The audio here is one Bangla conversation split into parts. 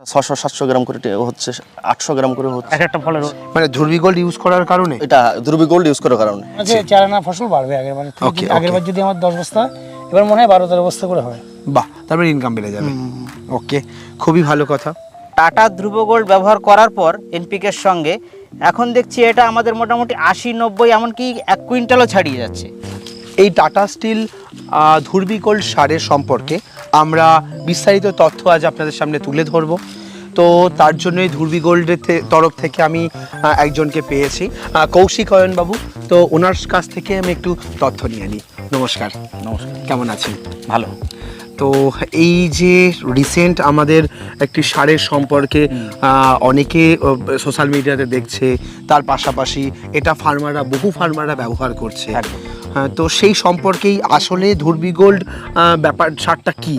ছশো সাতশো গ্রাম করে হচ্ছে আটশো গ্রাম করে হচ্ছে। এক একটা ফলের মানে ধর্মী গোল্ড ইউজ করার কারণে? এটা দুর্বি গোল্ড ইউজ করার কারণে। যে চারানা ফসল বাড়বে আগের Okay, আগের বার যদি আমার দশ বস্তা এবার মনে হয় বারো তেরো বস্তা করে হয়। বাহ তারপরে ইনকাম বেড়ে যাবে। ওকে খুবই ভালো কথা। টাটা ধ্রুব গোল্ড ব্যবহার করার পর এনপিকের সঙ্গে এখন দেখছি এটা আমাদের মোটামুটি আশি নব্বই এমনকি এক কুইন্টালও ছাড়িয়ে যাচ্ছে। এই টাটা স্টিল ধুরবি গোল্ড সারের সম্পর্কে আমরা বিস্তারিত তথ্য আজ আপনাদের সামনে তুলে ধরব। তো তার জন্যই ধুরবি গোল্ডের তরফ থেকে আমি একজনকে পেয়েছি। কৌশিক বাবু তো ওনার কাছ থেকে আমি একটু তথ্য নিয়ে নিই। নমস্কার। নমস্কার। কেমন আছেন? ভালো। তো এই যে রিসেন্ট আমাদের একটি সারের সম্পর্কে অনেকে সোশ্যাল মিডিয়াতে দেখছে তার পাশাপাশি এটা ফার্মাররা বহু ফার্মাররা ব্যবহার করছে। একদম। হ্যাঁ, তো সেই সম্পর্কেই আসলে ধর্বি গোল্ড ব্যাপার সারটা কি?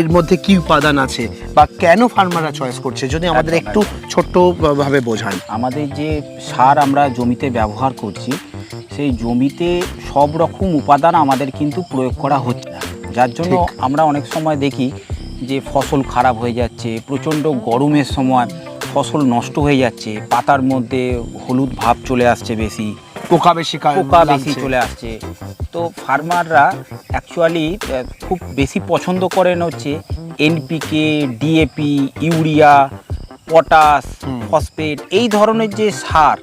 এর মধ্যে কি উপাদান আছে? বা কেন ফার্মাররা চয়েস করছে? যদি আমাদের একটু ছোট্ট ভাবে বোঝান। আমাদের যে সার আমরা জমিতে ব্যবহার করছি সেই জমিতে সব রকম উপাদান আমাদের কিন্তু প্রয়োগ করা হচ্ছে না। যার জন্য আমরা অনেক সময় দেখি যে ফসল খারাপ হয়ে যাচ্ছে প্রচণ্ড গরমের সময় ফসল নষ্ট হয়ে যাচ্ছে পাতার মধ্যে হলুদ ভাব চলে আসছে বেশি পোকা বেশি পোকা বেশি চলে আসছে। তো ফার্মাররা অ্যাকচুয়ালি খুব বেশি পছন্দ করেন হচ্ছে NPK DAP urea potash phosphate এই ধরনের যে সার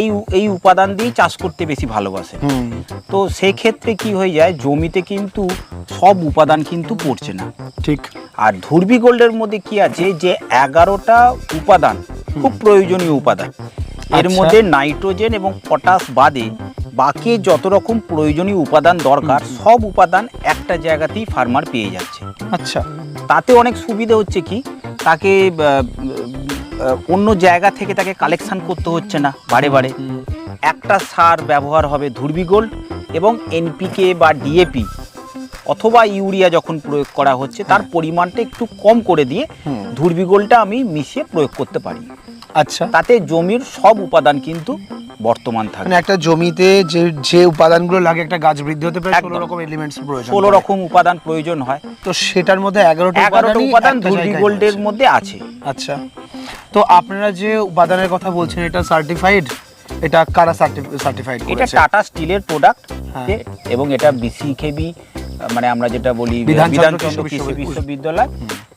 এই এই উপাদান দিয়েই চাষ করতে বেশি ভালোবাসে তো সেক্ষেত্রে কি হয়ে যায় জমিতে কিন্তু সব উপাদান কিন্তু পড়ছে না। ঠিক। আর ধুরবি গোল্ডের মধ্যে কি আছে যে এগারোটা উপাদান খুব প্রয়োজনীয় উপাদান। এর আচ্ছা। মধ্যে নাইট্রোজেন এবং পটাশ বাদে বাকি যত রকম প্রয়োজনীয় উপাদান দরকার সব উপাদান একটা জায়গাতেই ফার্মার পেয়ে যাচ্ছে। আচ্ছা। তাতে অনেক সুবিধা হচ্ছে কি? তাকে অন্য জায়গা থেকে তাকে কালেকশান করতে হচ্ছে না বারে বারে। একটা সার ব্যবহার হবে ধুরবি গোল্ড এবং এনপিকে বা ডিএপি অথবা ইউরিয়া যখন প্রয়োগ করা হচ্ছে তার পরিমাণটা একটু কম করে দিয়ে হুম। ধুরবি গোল্ডটা আমি মিশিয়ে প্রয়োগ করতে পারি। আচ্ছা। তাতে জমির সব উপাদান কিন্তু বর্তমান থাকে। মানে একটা জমিতে যে যে উপাদানগুলো লাগে একটা গাছ বৃদ্ধি হতে পারে ষোলো রকম এলিমেন্টস প্রয়োজন ষোলো হয়। রকম উপাদান প্রয়োজন হয়। তো সেটার মধ্যে এগারোটা এগারোটা উপাদান ধুরবি গোল্ডের মধ্যে আছে। আচ্ছা। তো আপনারা যে উপাদানের কথা বলছেন এটা সার্টিফাইড এটা কারা সার্টিফাইড এটা টাটা স্টিলের প্রোডাক্ট হ্যাঁ। এবং এটা বিসিকেবি মানে আমরা যেটা বলি বিধানচন্দ্র কৃষি বিশ্ববিদ্যালয়।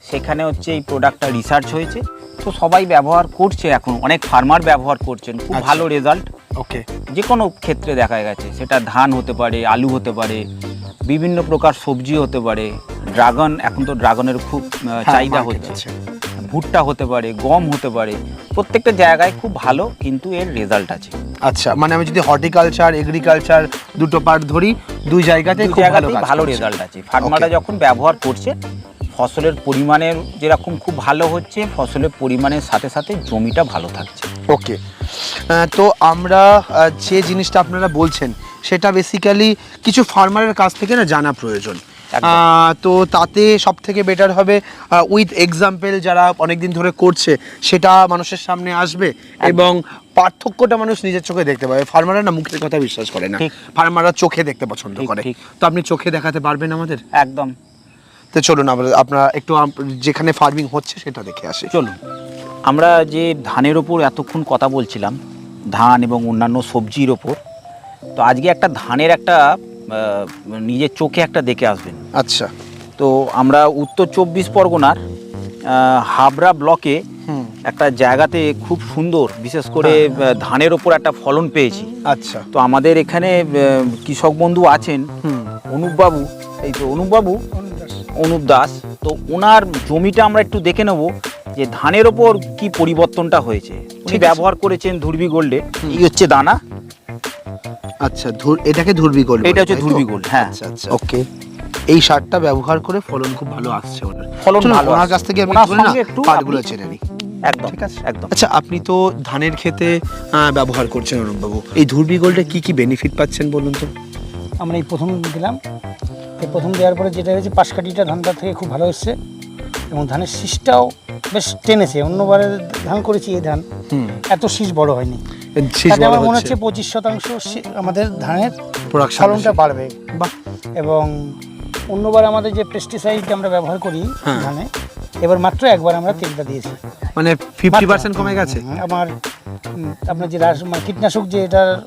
সেখানে হচ্ছে এই প্রোডাক্টটা রিসার্চ হয়েছে। তো সবাই ব্যবহার করছে এখন অনেক ফার্মার ব্যবহার করছেন। খুব আচ্ছা। ভালো রেজাল্ট ওকে। যে কোনো ক্ষেত্রে দেখা গেছে সেটা ধান হতে পারে আলু হতে পারে বিভিন্ন প্রকার সবজি হতে পারে। ড্রাগন এখন তো ড্রাগনের খুব চাহিদা হচ্ছে। ভুট্টা হতে পারে গম হতে পারে প্রত্যেকটা জায়গায় খুব ভালো কিন্তু এর রেজাল্ট আছে। আচ্ছা মানে আমি যদি হর্টিকালচার এগ্রিকালচার দুটো পার্ট ধরি দুই জায়গাতে খুব ভালো জায়গাতেই ভালো রেজাল্ট আছে। ফার্মাররা যখন ব্যবহার করছে ফসলের পরিমাণের যেরকম খুব ভালো হচ্ছে ফসলের পরিমাণের সাথে সাথে জমিটা ভালো থাকছে। ওকে তো আমরা যে জিনিসটা আপনারা বলছেন সেটা বেসিক্যালি কিছু ফার্মারের কাছ থেকে না জানা প্রয়োজন। তো তাতে সব থেকে বেটার হবে উইথ এক্সাম্পল যারা অনেকদিন ধরে করছে সেটা মানুষের সামনে আসবে এবং পার্থক্যটা মানুষ নিজের চোখে দেখতে পাবে। ফার্মাররা না মুখের কথা বিশ্বাস করে না। ফার্মাররা চোখে দেখতে পছন্দ করে। তো আপনি চোখে দেখাতে পারবেন আমাদের? একদম। তো চলুন আমরা আপনারা একটু যেখানে ফার্মিং হচ্ছে সেটা দেখে আসি। চলুন। আমরা যে ধানের ওপর এতক্ষণ কথা বলছিলাম ধান এবং অন্যান্য সবজির ওপর তো আজকে একটা ধানের একটা নিজের চোখে একটা দেখে আসবেন। আচ্ছা। তো আমরা উত্তর চব্বিশ পরগনার হাবড়া ব্লকে একটা জায়গাতে খুব সুন্দর বিশেষ করে ধানের ওপর একটা ফলন পেয়েছি। আচ্ছা। তো আমাদের এখানে কৃষক বন্ধু আছেন অনুপবাবু এই তো অনুপবাবু অনুপ দাস তো ওনার জমিটা আমরা একটু দেখে নেব যে ধানের ওপর কি পরিবর্তনটা হয়েছে। উনি ব্যবহার করেছেন ধুরবি গোল্ডে। এই হচ্ছে দানা। আচ্ছা ধুর এটাকে ধুরবি গোল্ড এটা হচ্ছে ধুরবি গোল্ড, হ্যাঁ। আচ্ছা আচ্ছা ওকে। এই সারটা ব্যবহার করে ফলন খুব ভালো আসছে ওনার। ফলন ভালো ওনার কাছ থেকে আমি ওনার না পাটগুলো আপনি- চেনে নিই। একদম ঠিক আছে? একদম। আচ্ছা আপনি তো ধানের ক্ষেতে ব্যবহার করছেন অরূপবাবু। এই ধুরবি গোল্ডে কি কি বেনিফিট পাচ্ছেন বলুন তো? আমরা এই প্রথম দিলাম। এই প্রথম দেওয়ার পরে যেটা হয়েছে পাশকাঠিটা ধানটা থেকে খুব ভালো এসছে এবং ধানের শীষটাও বেশ টেনেছে। অন্যবারে ধান করেছি এই ধান। এত শীষ বড় হয়নি। তাতে আমার মনে হচ্ছে। পঁচিশ শতাংশ আমাদের ধানের ফলনটা বাড়বে। বাহ। এবং অন্যবার আমাদের যে পেস্টিসাইড আমরা ব্যবহার করি হ্যাঁ। ধানে এবার মাত্র একবার আমরা তেলটা দিয়েছি। মানে ফিফটি পার্সেন্ট কমে গেছে? আমার আপনার যে রাস মানে কীটনাশক যে এটার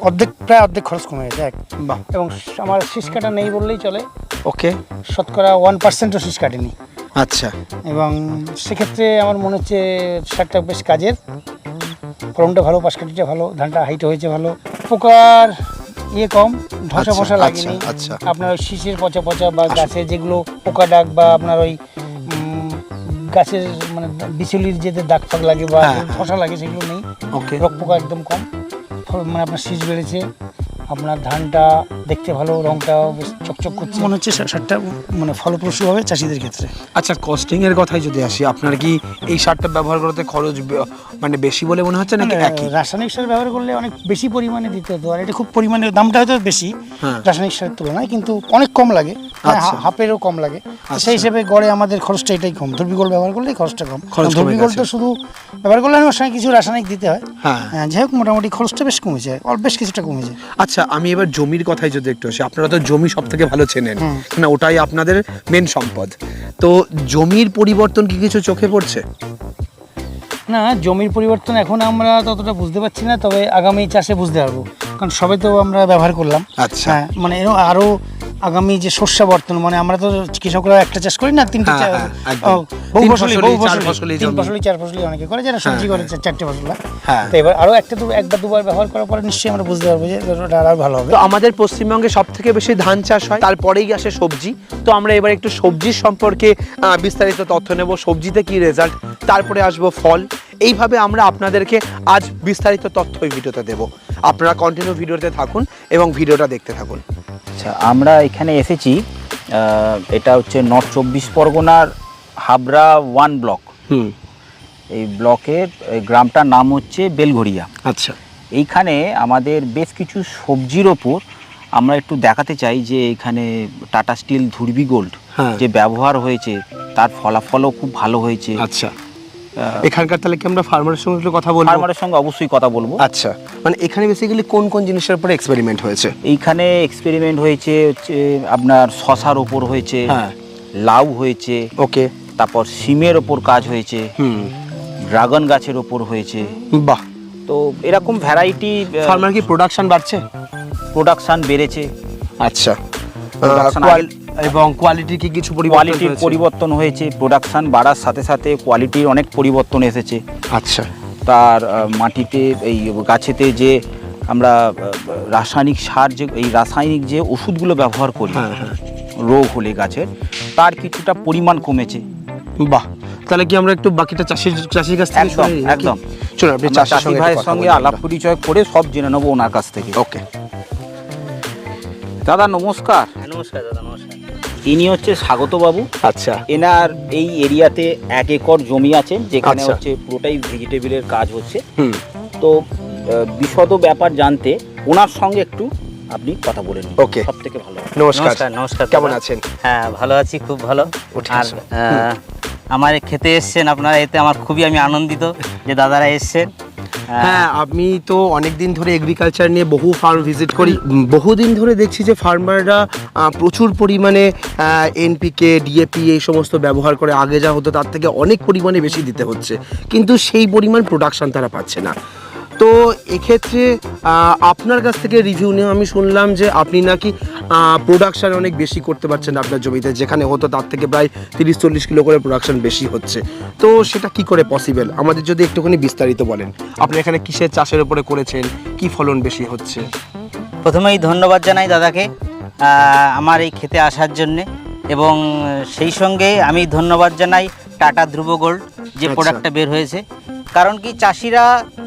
অর্ধেক প্রায় অর্ধেক খরচ কমে গেছে এক। বাহ। এবং আমার শীষ কাটা নেই বললেই চলে। ওকে। শতকরা ওয়ান পার্সেন্টও শীষ কাটেনি। আচ্ছা। এবং সেক্ষেত্রে আমার মনে হচ্ছে সারটা বেশ কাজের। ফলনটা ভালো পাশকাঠিটা ভালো ধানটা হাইট হয়েছে ভালো। পোকার ইয়ে কম ধসা আচ্ছা, ফসা লাগেনি। আচ্ছা, আচ্ছা। আপনার ওই শীষের পচা পচা বা গাছে যেগুলো পোকা ডাক বা আপনার ওই গাছের মানে বিচুলির যে দাগ ফাগ লাগে বা হ্যাঁ, হ্যাঁ। ধসা লাগে সেগুলো নেই। ওকে। রোগ পোকা একদম কম। মানে আপনার শীষ বেড়েছে। আপনার ধানটা দেখতে ভালো রংটাও বেশ চকচক করছে। মনে হচ্ছে সারটা মানে ফলপ্রসূ হবে চাষিদের ক্ষেত্রে। আচ্ছা কস্টিং এর কথাই যদি আসি আপনার কি এই সারটা ব্যবহার করতে খরচ মানে বেশি বলে মনে হচ্ছে নাকি মানে একই? রাসায়নিক সার ব্যবহার করলে অনেক বেশি পরিমাণে দিতে হতো আর এটা খুব পরিমাণে দামটা হয়তো বেশি হ্যাঁ। রাসায়নিক সারের তুলনায় কিন্তু অনেক কম লাগে। প্রায় আচ্ছা। হাফেরও কম লাগে। আচ্ছা। সেই হিসেবে গড়ে আমাদের খরচটা এটাই কম। ধর্বিগোল ব্যবহার করলে খরচটা কম। ধর্বিগোল তো শুধু ব্যবহার করলে ওর সঙ্গে কিছু রাসায়নিক দিতে হয়। হ্যাঁ। হ্যাঁ, যাই হোক মোটামুটি খরচটা বেশ কমে যায়। অল্প বেশ কিছুটা কমে যায়। আচ্ছা আমি এবার জমির কথাই যদি একটু আসি আপনারা তো জমি সব থেকে ভালো চেনেন। না ওটাই আপনাদের মেন সম্পদ। তো জমির পরিবর্তন কি কিছু চোখে পড়ছে? না জমির পরিবর্তন এখন আমরা ততটা বুঝতে পারছি না তবে আগামী চাষে বুঝতে পারব কারণ সবাই তো আমরা ব্যবহার করলাম আচ্ছা। হ্যাঁ মানে এরকম আরও আগামী যে শস্যাবর্তন মানে আমরা তো কৃষকরা একটা চাষ করি না তিনটে হ্যাঁ, হ্যাঁ, বহু ফসলি বহু ফসলি তিন ফসলি চার ফসলি অনেকে করে যারা সবজি করে চারটে ফসল হ্যাঁ। তো এবার আরও একটা দু একবার দুবার ব্যবহার করার পরে নিশ্চয়ই আমরা বুঝতে পারব যে ওটা আরও ভালো হবে। তো আমাদের পশ্চিমবঙ্গে সব থেকে বেশি ধান চাষ হয় তারপরেই আসে সবজি। তো আমরা এবার একটু সবজির সম্পর্কে আহ, বিস্তারিত তথ্য নেব সবজিতে কি রেজাল্ট তারপরে আসব ফল। এইভাবে আমরা আপনাদেরকে আজ বিস্তারিত তথ্য এই ভিডিওতে দেবো। আপনারা কন্টিনিউ ভিডিওতে থাকুন এবং ভিডিওটা দেখতে থাকুন। আচ্ছা আমরা এখানে এসেছি এটা হচ্ছে নর্থ চব্বিশ পরগনার হাবড়া ওয়ান ব্লক হুম। এই ব্লকের গ্রামটার নাম হচ্ছে বেলঘরিয়া আচ্ছা। এইখানে আমাদের বেশ কিছু সবজির ওপর আমরা একটু দেখাতে চাই যে এখানে টাটা স্টিল ধুরবি গোল্ড হ্যাঁ। যে ব্যবহার হয়েছে তার ফলাফলও খুব ভালো হয়েছে। আচ্ছা। এখানকার তাহলে কি আমরা ফার্মারের সঙ্গে একটু কথা বলব? ফার্মারের সঙ্গে অবশ্যই কথা বলব। আচ্ছা মানে এখানে বেসিক্যালি কোন কোন জিনিসের উপরে এক্সপেরিমেন্ট হয়েছে? এইখানে এক্সপেরিমেন্ট হয়েছে হচ্ছে আপনার শশার ওপর হয়েছে হ্যাঁ। লাউ হয়েছে ওকে তারপর সিমের ওপর কাজ হয়েছে হুম। ড্রাগন গাছের ওপর হয়েছে। বাহ। তো এরকম ভ্যারাইটি ফার্মার কি প্রোডাকশন বাড়ছে? প্রোডাকশন বেড়েছে। আচ্ছা। এবং কোয়ালিটি কি কিছু কোয়ালিটির পরিবর্তন হয়েছে প্রোডাকশন বাড়ার সাথে সাথে কোয়ালিটির অনেক পরিবর্তন এসেছে। আচ্ছা। তার মাটিতে এই গাছেতে যে আমরা রাসায়নিক সার যে এই রাসায়নিক যে ওষুধগুলো ব্যবহার করি হ্যাঁ হ্যাঁ। রোগ হলে গাছের তার কিছুটা পরিমাণ কমেছে। বাহ। তাহলে কি আমরা একটু বাকিটা চাষির চাষির কাছ থেকে একদম? একদম। চলুন আপনি চাষি সঙ্গে ভাইয়ের সঙ্গে আলাপ পরিচয় করে সব জেনে নেব ওনার কাছ থেকে। ওকে। দাদা নমস্কার। নমস্কার দাদা নমস্কার। ইনি হচ্ছে স্বাগত বাবু আচ্ছা। এনার এই এরিয়াতে এক একর জমি আছে যেখানে আচ্ছা। হচ্ছে পুরোটাই ভেজিটেবিলের কাজ হচ্ছে। হুম। তো আহ, বিশদ ব্যাপার জানতে ওনার সঙ্গে একটু আপনি কথা বলে নিন। Okay. সব থেকে ভালো হবে। নমস্কার। নমস্কার নমস্কার কেমন আছেন? হ্যাঁ ভালো আছি খুব ভালো। উঠে আর আসো। আহ, আমার খেতে এসছেন আপনারা এতে আমার খুবই আমি আনন্দিত যে দাদারা এসছেন। হ্যাঁ। আমি তো অনেকদিন ধরে এগ্রিকালচার নিয়ে বহু ফার্ম ভিজিট করি। বহুদিন ধরে দেখছি যে ফার্মাররা প্রচুর পরিমাণে এনপিকে ডিএপি এই সমস্ত ব্যবহার করে। আগে যা হতো তার থেকে অনেক পরিমাণে বেশি দিতে হচ্ছে। কিন্তু সেই পরিমাণ প্রোডাকশান তারা পাচ্ছে না। তো এক্ষেত্রে আপনার কাছ থেকে রিভিউ নিয়ে আমি শুনলাম যে আপনি নাকি প্রোডাকশান অনেক বেশি করতে পারছেন আপনার জমিতে, যেখানে হতো তার থেকে প্রায় তিরিশ চল্লিশ কিলো করে প্রোডাকশান বেশি হচ্ছে। তো সেটা কি করে পসিবল আমাদের যদি একটুখানি বিস্তারিত বলেন, আপনি এখানে কিসের চাষের উপরে করেছেন, কি ফলন বেশি হচ্ছে? প্রথমেই ধন্যবাদ জানাই দাদাকে আমার এই খেতে আসার জন্যে, এবং সেই সঙ্গে আমি ধন্যবাদ জানাই টাটা ধ্রুব গোল্ড যে আচ্ছা। প্রোডাক্টটা বের হয়েছে। কারণ কি চাষিরা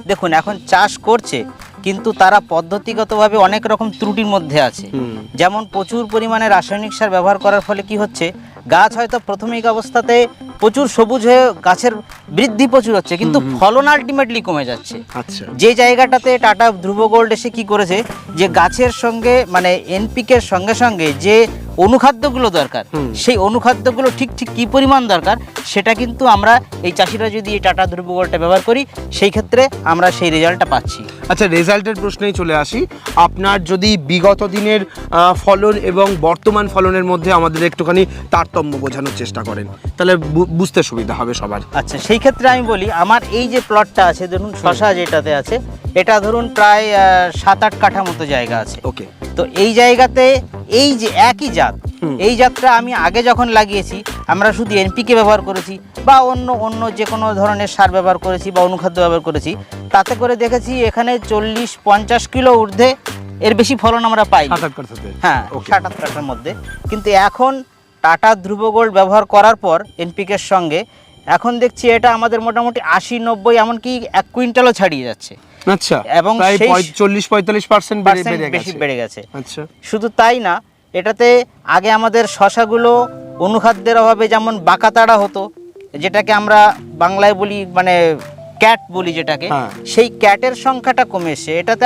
দেখুন এখন চাষ করছে কিন্তু তারা পদ্ধতিগতভাবে অনেক রকম ত্রুটির মধ্যে আছে। যেমন প্রচুর পরিমাণে রাসায়নিক সার ব্যবহার করার ফলে কি হচ্ছে গাছ হয়তো প্রাথমিক অবস্থাতে প্রচুর সবুজ হয়ে গাছের বৃদ্ধি প্রচুর হচ্ছে কিন্তু ফলন আলটিমেটলি কমে যাচ্ছে। আচ্ছা। যে জায়গাটাতে টাটা ধ্রুব গোল্ড এসে কি করেছে যে গাছের সঙ্গে মানে এনপিকের সঙ্গে সঙ্গে যে অনুখাদ্যগুলো দরকার। সেই অনুখাদ্যগুলো ঠিক ঠিক কী পরিমাণ দরকার সেটা কিন্তু আমরা এই চাষিরা যদি এই টাটা ধ্রুব ব্যবহার করি সেই ক্ষেত্রে আমরা সেই রেজাল্টটা পাচ্ছি। আচ্ছা রেজাল্টের প্রশ্নেই চলে আসি। আপনার যদি বিগত দিনের ফলন এবং বর্তমান ফলনের মধ্যে আমাদের একটুখানি তারতম্য বোঝানোর চেষ্টা করেন তাহলে বুঝতে সুবিধা হবে সবার। আচ্ছা সেই ক্ষেত্রে আমি বলি আমার এই যে প্লটটা আছে ধরুন শশা যেটাতে আছে এটা ধরুন প্রায় সাত আট কাঠা মতো জায়গা আছে। ওকে। তো এই জায়গাতে এই যে একই জাত এই জাতটা আমি আগে যখন লাগিয়েছি আমরা শুধু এনপিকে ব্যবহার করেছি বা অন্য অন্য যে কোনো ধরনের সার ব্যবহার করেছি বা অনুখাদ্য ব্যবহার করেছি তাতে করে দেখেছি এখানে চল্লিশ পঞ্চাশ কিলো ঊর্ধ্বে এর বেশি ফলন আমরা পাই হ্যাঁ ষাট আট মধ্যে। কিন্তু এখন টাটা ধ্রুব গোল্ড ব্যবহার করার পর এনপিকের সঙ্গে এখন দেখছি এটা আমাদের মোটামুটি আশি নব্বই এমনকি এক কুইন্টালও ছাড়িয়ে যাচ্ছে। আচ্ছা এবং চল্লিশ পঁয়তাল্লিশ পার্সেন্ট বেড়ে বেশি গেছে। বেড়ে গেছে। আচ্ছা। শুধু তাই না এটাতে আগে আমাদের শশাগুলো অনুখাদ্যের অভাবে যেমন বাঁকাতাড়া হতো যেটাকে আমরা বাংলায় বলি মানে ক্যাট বলি যেটাকে হ্যাঁ। সেই ক্যাটের সংখ্যাটা কমে এসছে এটাতে?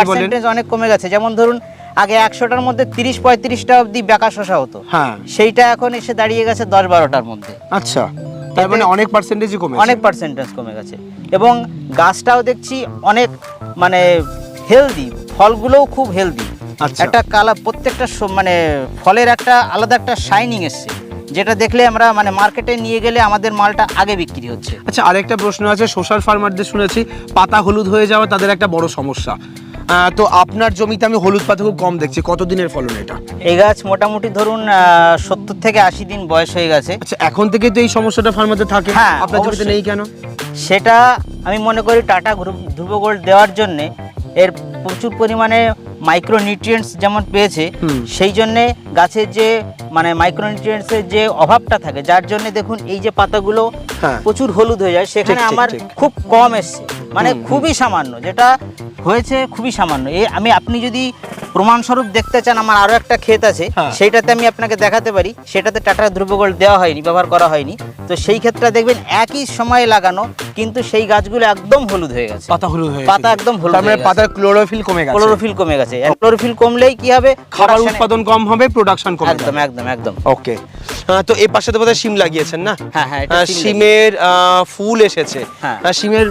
পার্সেন্টেজ অনেক কমে গেছে। যেমন ধরুন আগে একশোটার মধ্যে তিরিশ পঁয়ত্রিশটা অবধি বেকা শশা হতো। হ্যাঁ। সেইটা এখন এসে দাঁড়িয়ে গেছে দশ বারোটার মধ্যে। আচ্ছা তার মানে অনেক পার্সেন্টেজই কমে অনেক পার্সেন্টেজ কমে গেছে। এবং গাছটাও দেখছি অনেক মানে হেলদি ফলগুলোও খুব হেলদি আচ্ছা। একটা কালা প্রত্যেকটা মানে ফলের একটা আলাদা একটা শাইনিং এসছে। যেটা দেখলে আমরা মানে মার্কেটে নিয়ে গেলে আমাদের মালটা আগে বিক্রি হচ্ছে। আচ্ছা আরেকটা প্রশ্ন আছে সোশ্যাল ফার্মারদের শুনেছি পাতা হলুদ হয়ে যাওয়া তাদের একটা বড় সমস্যা। তো আপনার জমিতে আমি হলুদ পাতা খুব কম দেখছি। কতদিনের ফলন এটা? এই গাছ মোটামুটি ধরুন সত্তর থেকে আশি দিন বয়স হয়ে গেছে। আচ্ছা এখন থেকে তো এই সমস্যাটা ফার্মারদের থাকে। হ্যাঁ, আপনার জমিতে নেই কেন? সেটা আমি মনে করি টাটা গ্রুপ ধ্রুব গোল্ড দেওয়ার জন্যে এর প্রচুর পরিমাণে মাইক্রো নিউট্রিয়েন্টস যেমন পেয়েছে সেই জন্যে গাছের যে মানে মাইক্রো নিউট্রিয়েন্টসের যে অভাবটা থাকে যার জন্য দেখুন এই যে পাতাগুলো হ্যাঁ। প্রচুর হলুদ হয়ে যায় সেখানে আমার খুব কম এসছে। মানে খুবই সামান্য যেটা হয়েছে খুবই সামান্য। এই আমি আপনি যদি প্রমাণস্বরূপ দেখতে চান আমার আরও একটা ক্ষেত আছে হ্যাঁ। সেইটাতে আমি আপনাকে দেখাতে পারি। সেটাতে টাটা ধ্রুবগোল্ড দেওয়া হয়নি ব্যবহার করা হয়নি। তো সেই ক্ষেত্রে দেখবেন একই সময়ে লাগানো কিন্তু সেই গাছগুলো একদম হলুদ হয়ে গেছে। পাতা হলুদ হয়ে পাতা একদম হলুদ তার মানে পাতার ক্লোরোফিল কমে গেছে। ক্লোরোফিল কমে গেছে। ক্লোরোফিল কমলেই কি হবে? খাবার উৎপাদন কম হবে প্রোডাকশন কমে একদম একদম একদম। ওকে তো এই পাশে তো বোধহয় শিম লাগিয়েছেন না? হ্যাঁ, হ্যাঁ, এটা আহ, শিমের ফুল এসেছে। হ্যাঁ। শিমের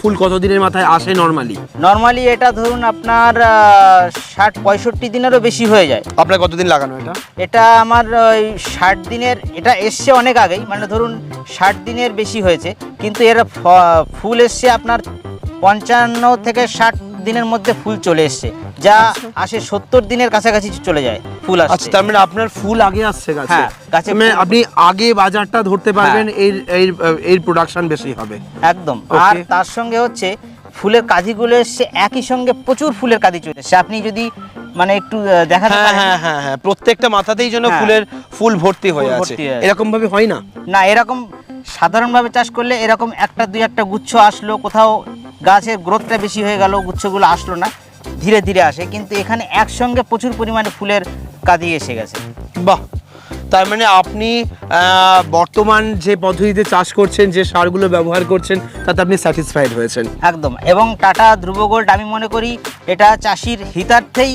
ফুল কতদিনের মাথায় আসে নর্মালি নর্মালি এটা ধরুন আপনার ষাট পঁয়ষট্টি দিনেরও বেশি হয়ে যায়। আপনার কতদিন লাগানো এটা? এটা আমার ওই ষাট দিনের এটা এসছে অনেক আগেই মানে ধরুন ষাট দিনের বেশি হয়েছে। কিন্তু এর ফুল এসছে আপনার পঞ্চান্ন থেকে ষাট দিনের মধ্যে ফুল চলে এসছে। যা আসে সত্তর দিনের কাছাকাছি চলে যায় ফুল আচ্ছা আসছে তার মানে আপনার ফুল আগে আসছে গাছে? হ্যাঁ, গাছে মানে আপনি আগে বাজারটা ধরতে পারবেন এর এর এর প্রোডাকশন বেশি হবে। একদম। আর তার সঙ্গে হচ্ছে ফুলের কাজিগুলো এসছে একই সঙ্গে প্রচুর ফুলের কাজি চলে এসছে। আপনি যদি মানে একটু দেখাতে হ্যাঁ হ্যাঁ হ্যাঁ হ্যাঁ প্রত্যেকটা মাথাতেই যেন হ্যাঁ। ফুলের ফুল ভর্তি হয়ে ফুল ভর্তি হয়ে আছে। এরকম ভাবে হয় না? না এরকম সাধারণভাবে চাষ করলে এরকম একটা দুই একটা গুচ্ছ আসলো কোথাও গাছের গ্রোথটা বেশি হয়ে গেল গুচ্ছগুলো আসলো না ধীরে ধীরে আসে কিন্তু এখানে একসঙ্গে প্রচুর পরিমাণে ফুলের কাদি এসে গেছে। বাহ! তার মানে আপনি বর্তমান যে পদ্ধতিতে চাষ করছেন যে সারগুলো ব্যবহার করছেন তাতে আপনি স্যাটিসফাইড হয়েছেন। একদম এবং টাটা ধ্রুব গোল্ড আমি মনে করি এটা চাষির হিতার্থেই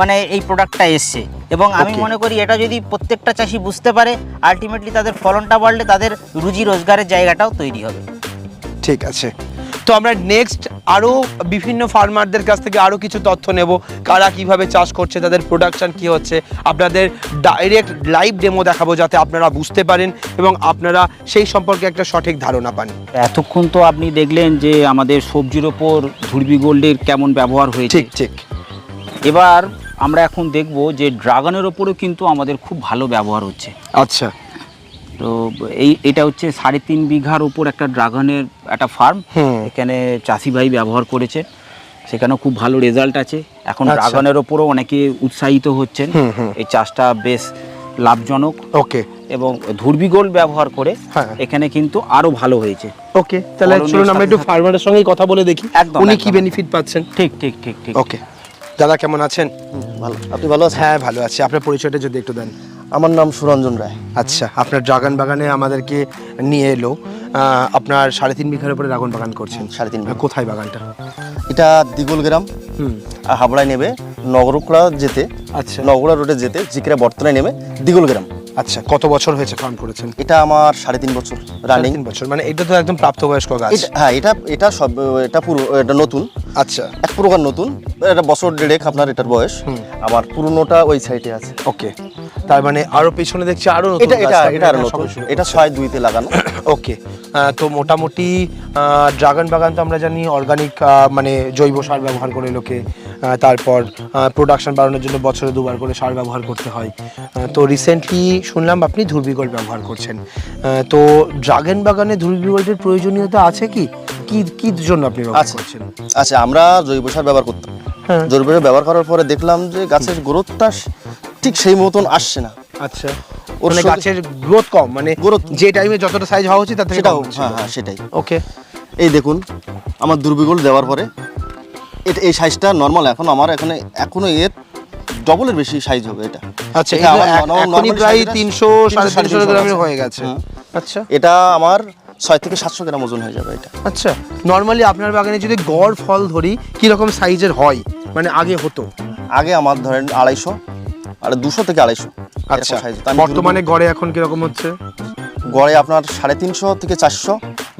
মানে এই প্রোডাক্টটা এসছে। এবং আমি মনে করি এটা যদি প্রত্যেকটা চাষি বুঝতে পারে আলটিমেটলি তাদের ফলনটা বাড়লে তাদের রুজি রোজগারের জায়গাটাও তৈরি হবে। ঠিক আছে। তো আমরা নেক্সট আরও বিভিন্ন ফার্মারদের কাছ থেকে আরও কিছু তথ্য নেব কারা কীভাবে চাষ করছে তাদের প্রোডাকশান কি হচ্ছে আপনাদের ডাইরেক্ট লাইভ ডেমো দেখাবো যাতে আপনারা বুঝতে পারেন এবং আপনারা সেই সম্পর্কে একটা সঠিক ধারণা পান। এতক্ষণ তো আপনি দেখলেন যে আমাদের সবজির ওপর ধুরবি গোল্ডের কেমন ব্যবহার হয়েছে। ঠিক ঠিক। এবার আমরা এখন দেখব যে ড্রাগনের ওপরও কিন্তু আমাদের খুব ভালো ব্যবহার হচ্ছে। আচ্ছা। তো এই এটা হচ্ছে সাড়ে তিন বিঘার উপর একটা ড্রাগনের একটা ফার্ম। এখানে চাষি ভাই ব্যবহার করেছে। সেখানেও খুব ভালো রেজাল্ট আছে। এখন আচ্ছা। ড্রাগনের ওপরও অনেকে উৎসাহিত হচ্ছেন। এই চাষটা বেশ লাভজনক। ওকে। এবং ধুরবিগোল ব্যবহার করে হ্যাঁ। এখানে কিন্তু আরও ভালো হয়েছে। ওকে। তাহলে চলুন আমরা একটু ফার্মারের সঙ্গেই কথা বলে দেখি। একদম, উনি কি বেনিফিট পাচ্ছেন? ঠিক ঠিক ঠিক ঠিক। ওকে। দাদা কেমন আছেন? ভালো। আপনি ভালো আছেন? হ্যাঁ ভালো আছি। আপনার পরিচয়টা যদি একটু দেন। আমার নাম সুরঞ্জন রায়। আচ্ছা আপনার ড্রাগন বাগানে আমাদেরকে নিয়ে এলো। আপনার সাড়ে তিন বিঘার উপরে ড্রাগন বাগান করছেন। সাড়ে তিন। কোথায় বাগানটা? এটা দিগুল গ্রাম। হুম। আর হাবড়ায় নেবে নগরকুড়া যেতে। আচ্ছা। নগরা রোডে যেতে জিকরা বর্তমানে নেমে দিগুল গ্রাম। আচ্ছা কত বছর হয়েছে ফার্ম করেছেন? এটা আমার সাড়ে তিন বছর রানিং বছর মানে এটা তো একদম প্রাপ্তবয়স্ক গাছ। হ্যাঁ এটা এটা সব এটা পুরো এটা নতুন। আচ্ছা। এক প্রকার নতুন। এটা বছর দেড়েক আপনার এটার বয়স। আমার পুরনোটা ওই সাইডে আছে। ওকে তার মানে আরও পেছনে দেখছি আরও নতুন এটা এটা এটা আর সবে নতুন। এটা ছয় দুইতে লাগানো। ওকে তো মোটামুটি ড্রাগন বাগান তো আমরা জানি অর্গানিক মানে জৈব সার ব্যবহার করে লোকে তারপর প্রোডাকশন বাড়ানোর জন্য বছরে দুবার করে সার ব্যবহার করতে হয়। তো রিসেন্টলি শুনলাম আপনি ধুরবিগল ব্যবহার করছেন। তো ড্রাগন বাগানে ধুরবিগলের প্রয়োজনীয়তা আছে কি? কি কি জন্য আপনি করছেন? আচ্ছা আমরা জৈব সার ব্যবহার করতাম। হ্যাঁ। জৈব সার ব্যবহার করার পরে দেখলাম যে গাছের গ্রোথটা ঠিক সেই মতন আসছে না। আচ্ছা। ওর মানে গাছের গ্রোথ কম মানে Growth- যে টাইমে যতটা সাইজ হওয়া উচিত তার থেকে সেটাও হ্যাঁ হ্যাঁ সেটাই। ওকে এই দেখুন আমার দুর্বিগল দেওয়ার পরে এটা এই সাইজটা নর্মাল এখন আমার এখানে এখনও এর ডবলের বেশি সাইজ হবে এটা। আচ্ছা এখনই প্রায় তিনশো সাড়ে তিনশো গ্রামের হয়ে গেছে। আচ্ছা। এটা আমার ছয় থেকে সাতশো গ্রাম ওজন হয়ে যাবে এটা। আচ্ছা নর্মালি আপনার বাগানে যদি গড় ফল ধরি কি রকম সাইজের হয়? মানে আগে হতো। আগে আমার ধরেন আড়াইশো আর দুশো থেকে আড়াইশো। আচ্ছা বর্তমানে গড়ে এখন কি রকম হচ্ছে? গড়ে আপনার সাড়ে তিনশো থেকে চারশো।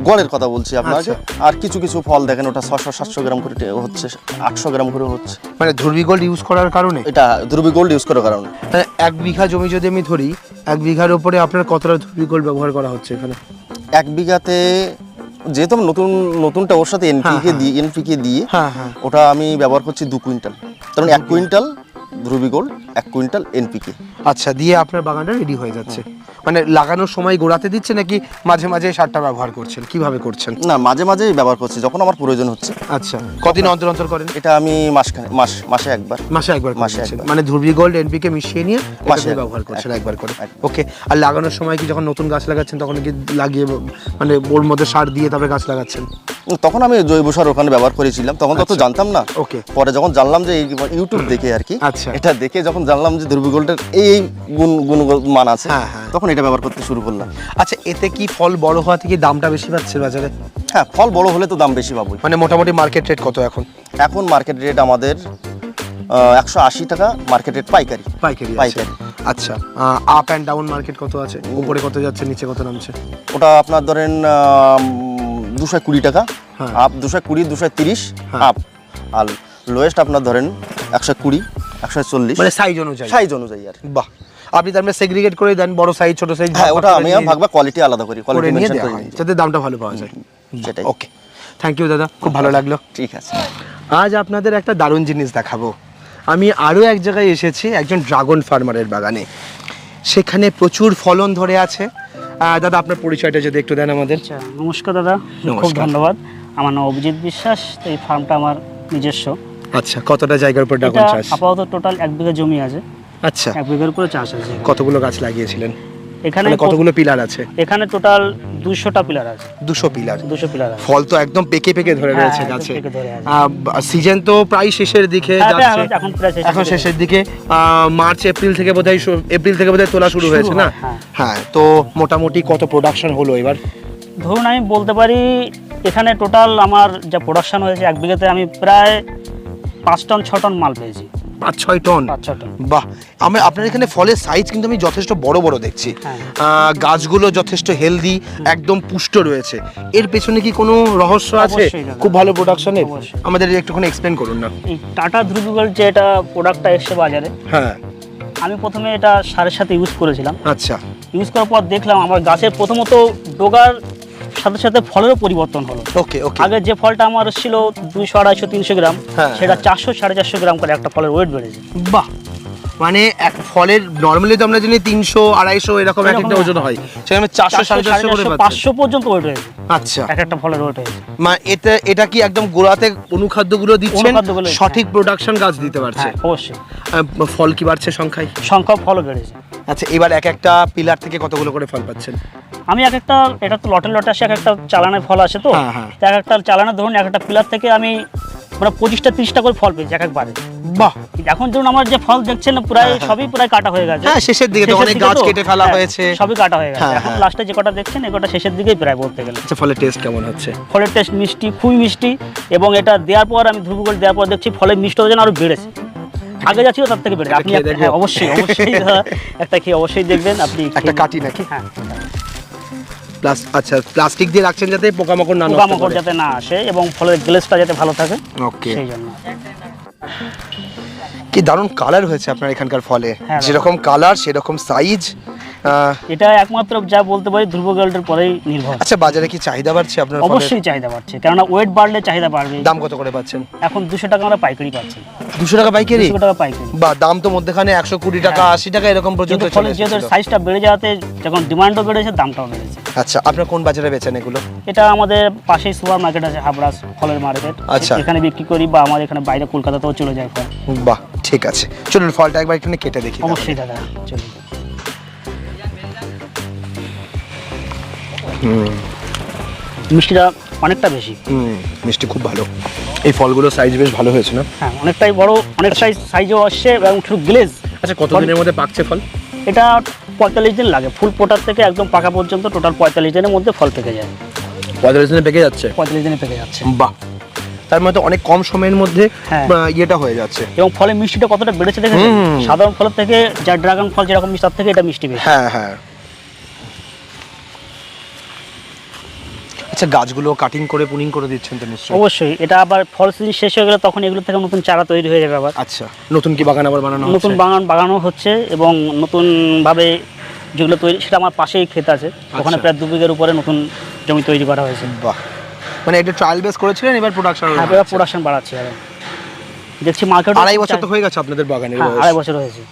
গড়ের কথা বলছি আপনাকে। আচ্ছা। আর কিছু কিছু ফল দেখেন ওটা ছশো সাতশো গ্রাম করে হচ্ছে আটশো গ্রাম করে হচ্ছে। মানে ধর্মী গোল্ড ইউজ করার কারণে? এটা দুর্বি গোল্ড ইউজ করার কারণে। মানে এক বিঘা জমি যদি আমি ধরি এক বিঘার উপরে আপনার কতটা ধর্মী গোল্ড ব্যবহার করা হচ্ছে এখানে? এক বিঘাতে যেহেতু নতুন নতুনটা ওর সাথে এনপিকে দিয়ে এনপিকে দিয়ে হ্যাঁ হ্যাঁ। ওটা আমি ব্যবহার করছি দু কুইন্টাল। কারণ এক কুইন্টাল ধ্রুবি গোল্ড এক কুইন্টাল এনপিকে। আচ্ছা দিয়ে আপনার বাগানটা রেডি হয়ে যাচ্ছে। মানে লাগানোর সময় গোড়াতে দিচ্ছে নাকি মাঝে মাঝে সারটা ব্যবহার করছেন? কীভাবে করছেন? না মাঝে মাঝেই ব্যবহার করছি যখন আমার প্রয়োজন হচ্ছে। আচ্ছা কদিন অন্তর অন্তর করেন? এটা আমি মাসখানে মাস মাসে একবার। মাসে একবার মাসে একবার। মানে ধুরবি গোল্ড এনপিকে মিশিয়ে নিয়ে মাসে মাসে একবার। ব্যবহার করছেন একবার। করে। ওকে আর লাগানোর সময় কি যখন নতুন গাছ লাগাচ্ছেন তখন কি লাগিয়ে মানে ওর মধ্যে সার দিয়ে তবে গাছ লাগাচ্ছেন? তখন আমি জৈব সার ওখানে ব্যবহার করেছিলাম তখন তো আচ্ছা। জানতাম না। ওকে। পরে যখন জানলাম যে ইউটিউব দেখে আর কি আচ্ছা। এটা দেখে যখন জানলাম যে ধ্রুবি গোল্ডের এই এই গুণ গুণ মান আছে হ্যাঁ, হ্যাঁ। তখন এটা ব্যবহার করতে শুরু করলাম। আচ্ছা এতে কি ফল বড় হওয়া থেকে দামটা বেশি পাচ্ছে বাজারে? হ্যাঁ ফল বড় হলে তো দাম বেশি পাবো মানে মোটামুটি মার্কেট রেট কত এখন? এখন মার্কেট রেট আমাদের একশো আশি টাকা মার্কেট রেট পাইকারি। পাইকারি পাইকারি। আচ্ছা আপ অ্যান্ড ডাউন মার্কেট কত আছে? উপরে কত যাচ্ছে নিচে কত নামছে? ওটা আপনার ধরেন দুশো কুড়ি টাকা হ্যাঁ। আপ দুশো কুড়ি দুশো তিরিশ হ্যাঁ। আপ আর লোয়েস্ট আপনার ধরেন একশো কুড়ি একশো চল্লিশ। মানে সাইজ অনুযায়ী। সাইজ অনুযায়ী আর। বাহ। আপনি তার মানে সেগ্রিগেট করে দেন বড় সাইজ ছোট সাইজ হ্যাঁ ওটা আমি ভাগ বা কোয়ালিটি আলাদা করি কোয়ালিটি মেনশন করে হয়। যাতে দামটা ভালো পাওয়া যায়। সেটাই। ওকে থ্যাংক ইউ দাদা। খুব ভালো লাগল। ঠিক আছে। আজ আপনাদের একটা দারুণ জিনিস দেখাবো। আমি আরও এক জায়গায় এসেছি একজন ড্রাগন ফার্মারের বাগানে। সেখানে প্রচুর ফলন ধরে আছে। দাদা আপনার পরিচয়টা যদি একটু দেন আমাদের। আচ্ছা নমস্কার দাদা খুব ধন্যবাদ। আমার নাম অভিজিৎ বিশ্বাস এই ফার্মটা আমার নিজস্ব। আচ্ছা কতটা জায়গার উপর ড্রাগন চাষ? আপাতত টোটাল এক বিঘা জমি আছে। আচ্ছা। এক বিঘার উপরে চাষ আছে। কতগুলো গাছ লাগিয়েছিলেন? এখানে মানে কতগুলো পিলার আছে? এখানে টোটাল দুশোটা পিলার আছে। দুশো পিলার। দুশো পিলার আছে। ফল তো একদম পেকে পেকে ধরে হ্যাঁ, রয়েছে গাছে। সিজন তো প্রায় শেষের দিকে হ্যাঁ, যাচ্ছে। এখন- শেষের দিকে। মার্চ এপ্রিল থেকে বোধহয় এপ্রিল থেকে বোধহয় তোলা শুরু শুরু হয়েছে না? হ্যাঁ। হ্যাঁ। তো মোটামুটি কত প্রোডাকশন হলো এবার? ধরুন আমি বলতে পারি এখানে টোটাল আমার যা প্রোডাকশন হয়েছে এক বিঘাতে আমি প্রায় পাঁচ টন ছ টন মাল পেয়েছি। পাঁচ ছয় টন। পাঁচ টন। বাহ আমি আপনার এখানে ফলের সাইজ কিন্তু আমি যথেষ্ট বড় বড় দেখছি। হ্যাঁ। গাছগুলো যথেষ্ট হেলদি একদম পুষ্ট রয়েছে। এর পেছনে কি কোনো রহস্য আছে? খুব ভালো প্রোডাকশনের আমাদের একটুখানি এক্সপ্লেন করুন না। টাটা ধ্রুবিগল যে এটা প্রোডাক্টটা এসছে বাজারে হ্যাঁ। আমি প্রথমে এটা সারের সাথে ইউজ করেছিলাম। আচ্ছা। ইউজ করার পর দেখলাম আমার গাছের প্রথমত ডোগার সাথে সাথে ফলেরও পরিবর্তন হলো। ওকে ওকে। আগে যে ফলটা আমার ছিল দুইশো আড়াইশো তিনশো গ্রাম হ্যাঁ, সেটা চারশো সাড়ে চারশো গ্রাম করে একটা ফলের ওয়েট বেড়েছে। বাহ! মানে এক ফলের নর্মালি তো আমরা জানি তিনশো আড়াইশো এরকম এক একটা ওজন হয়। সেখানে চারশো সাড়ে চারশো। পাঁচশো পর্যন্ত ওয়েট হয়েছে আচ্ছা। এক একটা ফলের ওয়েট হয়েছে এটা এটা কি একদম গোড়াতে অনুখাদ্যগুলো দিচ্ছেন? অনুখাদ্যগুলো দিচ্ছে, সঠিক। প্রোডাকশন গাছ দিতে পারছে। হ্যাঁ অবশ্যই। আহ, ফল কি বাড়ছে সংখ্যায়? সংখ্যা ফলও বেড়েছে। আচ্ছা এবার এক একটা পিলার থেকে কতগুলো করে ফল পাচ্ছেন? আমি এক একটা এটা তো লটে লটে আসে এক একটা চালানের ফল আছে তো। হ্যাঁ, হ্যাঁ। তো এক একটা চালানের ধরুন এক একটা পিলার থেকে আমি মানে পঁচিশটা তিরিশটা করে ফল পেয়েছি এক একবারে। বাহ! এখন ধরুন আমার যে ফল দেখছেন প্রায় সবই প্রায় কাটা হয়ে গেছে। হ্যাঁ, শেষের দিকে তো শেষের অনেক দিকে গাছ কেটে ফেলা হ্যাঁ, হয়েছে। সবই কাটা হয়ে গেছে। হ্যাঁ, এখন হ্যাঁ। লাস্টে যে কটা দেখছেন এ কটা শেষের দিকেই প্রায় বলতে গেলে। আচ্ছা ফলের টেস্ট কেমন হচ্ছে? ফলের টেস্ট মিষ্টি খুবই মিষ্টি এবং এটা দেওয়ার পর আমি ধ্রুবগোল দেওয়ার পর দেখছি ফলের মিষ্টতা যেন আরও বেড়েছে। আগে যাচ্ছিল তার থেকে বেড়েছে। আপনি হ্যাঁ অবশ্যই অবশ্যই একটা খেয়ে অবশ্যই দেখবেন আপনি একটা কাটি নাকি? হ্যাঁ। প্লাস আচ্ছা প্লাস্টিক দিয়ে রাখছেন যাতে পোকামাকড় না পোকামাকড় যাতে না আসে এবং ফলের গ্লেসটা যাতে ভালো থাকে ওকে সেই জন্য। কি দারুণ কালার হয়েছে আপনার এখানকার ফলে। হ্যাঁ, যেরকম কালার সেরকম সাইজ এটা একমাত্র যা বলতে পারি ধ্রুব গোল্ডের পরেই নির্ভর। আচ্ছা বাজারে কি চাহিদা বাড়ছে আপনার অবশ্যই চাহিদা বাড়ছে কেননা ওয়েট বাড়লে চাহিদা বাড়বে। দাম কত করে পাচ্ছেন? এখন দুশো টাকা আমরা পাইকারি পাচ্ছি। দুশো টাকা পাইকারি? দুশো টাকা পাইকারি। বা দাম তো মধ্যখানে একশো কুড়ি টাকা আশি টাকা এরকম পর্যন্ত চলে যেহেতু সাইজটা বেড়ে যাওয়াতে যখন ডিমান্ডও বেড়েছে দামটাও বেড়েছে। আচ্ছা আপনার কোন বাজারে বেচেন এগুলো? এটা আমাদের পাশেই সুপার মার্কেট আছে হাবড়াস ফলের মার্কেট। আচ্ছা। এখানে বিক্রি করি বা আমাদের এখানে বাইরে কলকাতাতেও চলে যায় ফল। বাহ ঠিক আছে। চলুন ফলটা একবার এখানে কেটে দেখি অবশ্যই দাদা চলুন। মিষ্টিটা অনেকটা বেশি। মিষ্টি খুব ভালো। এই ফলগুলো সাইজ বেশ ভালো হয়েছে না? হ্যাঁ অনেকটাই বড় অনেক সাইজ সাইজও আসছে এবং একটু গ্লেজ আচ্ছা কতদিনের মধ্যে পাকছে ফল? এটা পঁয়তাল্লিশ দিন লাগে। ফুল পোটার থেকে একদম পাকা পর্যন্ত টোটাল পঁয়তাল্লিশ দিনের মধ্যে ফল পেকে যায়। পঁয়তাল্লিশ দিনে পেকে যাচ্ছে? পঁয়তাল্লিশ দিনে পেকে যাচ্ছে। বাহ। তার মধ্যে অনেক কম সময়ের মধ্যে হ্যাঁ। ইয়েটা হয়ে যাচ্ছে। এবং ফলের মিষ্টিটা কতটা বেড়েছে দেখেছেন? সাধারণ ফলের থেকে যা ড্রাগন ফল যেরকম মিষ্টি তার থেকে এটা মিষ্টি বেশি। হ্যাঁ হ্যাঁ। আচ্ছা গাছগুলো কাটিং করে পুনিং করে দিচ্ছেন তো নিশ্চয়ই? অবশ্যই। এটা আবার ফল সিজন শেষ হয়ে গেলে তখন এগুলো থেকে নতুন চারা তৈরি হয়ে যাবে আবার। আচ্ছা নতুন কি বাগান আবার বানানো নতুন বাগান বাগানো হচ্ছে এবং নতুনভাবে যেগুলো তৈরি সেটা আমার পাশেই ক্ষেত আছে। ওখানে আচ্ছা। প্রায় দু বিঘের উপরে নতুন জমি তৈরি করা হয়েছে। বাহ। মানে এটা ট্রায়াল বেস করেছিলেন এবার প্রোডাকশন হ্যাঁ এবার প্রোডাকশন বাড়াচ্ছি আর দেখছি মার্কেট আড়াই বছর তো হয়ে গেছে আপনাদের বাগানের হ্যাঁ। আড়াই বছর হয়েছে।